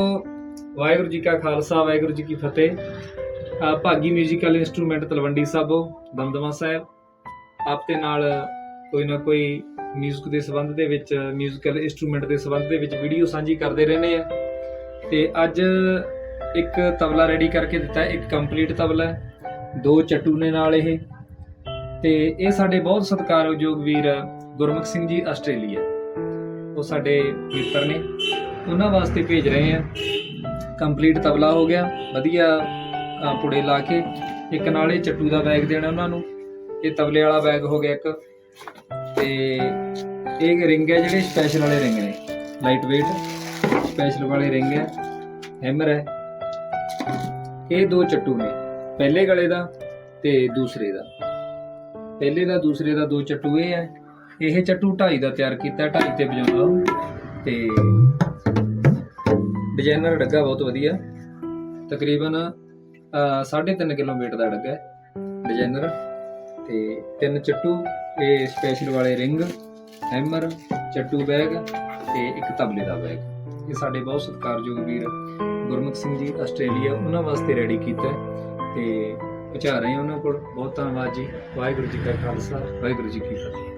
ਵਾਹਿਗੁਰੂ ਜੀ ਕਾ ਖਾਲਸਾ, ਵਾਹਿਗੁਰੂ ਜੀ ਕੀ ਫਤਿਹ। ਭਾਗੀ ਮਿਊਜ਼ੀਕਲ ਇਨਸਟਰੂਮੈਂਟ ਤਲਵੰਡੀ ਸਾਬੋ ਦਮਦਮਾ ਸਾਹਿਬ, ਆਪ ਨਾਲ ਕੋਈ ਨਾ ਕੋਈ ਮਿਊਜ਼ਿਕ ਦੇ ਸੰਬੰਧ ਦੇ ਵਿੱਚ ਮਿਊਜ਼ੀਕਲ ਇਨਸਟਰੂਮੈਂਟ ਦੇ ਸੰਬੰਧ ਦੇ ਵਿੱਚ ਵੀਡੀਓ ਸਾਂਝੀ ਕਰਦੇ ਰਹਿੰਦੇ ਆ। ਤੇ ਅੱਜ ਇੱਕ ਤਬਲਾ ਰੈਡੀ ਕਰਕੇ ਦਿੱਤਾ ਇੱਕ ਕੰਪਲੀਟ ਤਬਲਾ ਦੋ ਚੱਟੂ ਨੇ ਨਾਲ ਇਹ। ਤੇ ਇਹ ਸਾਡੇ ਬਹੁਤ ਸਤਿਕਾਰਯੋਗ ਵੀਰ ਗੁਰਮੁਖ ਸਿੰਘ ਜੀ ਆਸਟ੍ਰੇਲੀਆ। ਉਹ ਸਾਡੇ ਮਿੱਤਰ ਨੇ। ਉਹਨਾਂ ਵਾਸਤੇ ਭੇਜ ਰਹੇ ਆ ਕੰਪਲੀਟ ਤਬਲਾ ਹੋ ਗਿਆ। ਵਧੀਆ ਅ, ਪੁੜੇ ਲਾ ਕੇ ਇੱਕ ਨਾਲ ਇਹ ਚੱਟੂ ਦਾ ਬੈਗ ਦੇਣਾ ਉਹਨਾਂ ਨੂੰ। ਇਹ ਤਬਲੇ ਵਾਲਾ ਬੈਗ ਹੋ ਗਿਆ ਇੱਕ। ਤੇ ਇਹ ਰਿੰਗ ਹੈ ਜਿਹੜੇ ਸਪੈਸ਼ਲ ਵਾਲੇ ਰਿੰਗ ਨੇ। ਲਾਈਟ weight ਸਪੈਸ਼ਲ ਵਾਲੇ ਰਿੰਗ ਹੈ। ਹੈਮਰ ਹੈ। ਇਹ ਦੋ ਚੱਟੂ ਨੇ। ਪਹਿਲੇ ਗਲੇ ਦਾ ਤੇ ਦੂਸਰੇ ਦਾ। ਪਹਿਲੇ ਦਾ ਦੂਸਰੇ ਦਾ ਦੋ ਚੱਟੂ ਇਹ ਹੈ। ਇਹ ਚੱਟੂ ਢਾਈ ਦਾ ਤਿਆਰ ਕੀਤਾ ਢਾਈ ਤੇ ਵਜਾਉਂਦਾ ਉਹ। ਤੇ ਡਿਜ਼ਾਈਨਰ ਡੱਗਾ ਬਹੁਤ ਵਧੀਆ। ਤਕਰੀਬਨ 3.5 ਕਿਲੋ weight ਦਾ ਡੱਗਾ ਹੈ, ਡਿਜ਼ਾਈਨਰ। ਤੇ ਤਿੰਨ ਚੱਟੂ, ਇਹ ਸਪੈਸ਼ਲ ਵਾਲੇ ਰਿੰਗ ਹੈਮਰ ਚੱਟੂ ਬੈਗ ਤੇ ਇੱਕ ਤਬਲੇ ਦਾ ਬੈਗ ਇਹ ਸਾਡੇ ਬਹੁਤ ਸਤਿਕਾਰਯੋਗ ਵੀਰ ਗੁਰਮੁਖ ਸਿੰਘ ਜੀ, ਆਸਟ੍ਰੇਲੀਆ, ਉਹਨਾਂ ਵਾਸਤੇ ਰੈਡੀ ਕੀਤਾ ਹੈ। ਤੇ ਪਹੁੰਚਾ ਰਹੇ ਹਾਂ ਉਹਨਾਂ ਕੋਲ। ਬਹੁਤ ਧੰਨਵਾਦ ਜੀ। ਵਾਹਿਗੁਰੂ ਜੀ ਕਾ ਖਾਲਸਾ, ਵਾਹਿਗੁਰੂ ਜੀ ਕੀ ਫਤਿਹ।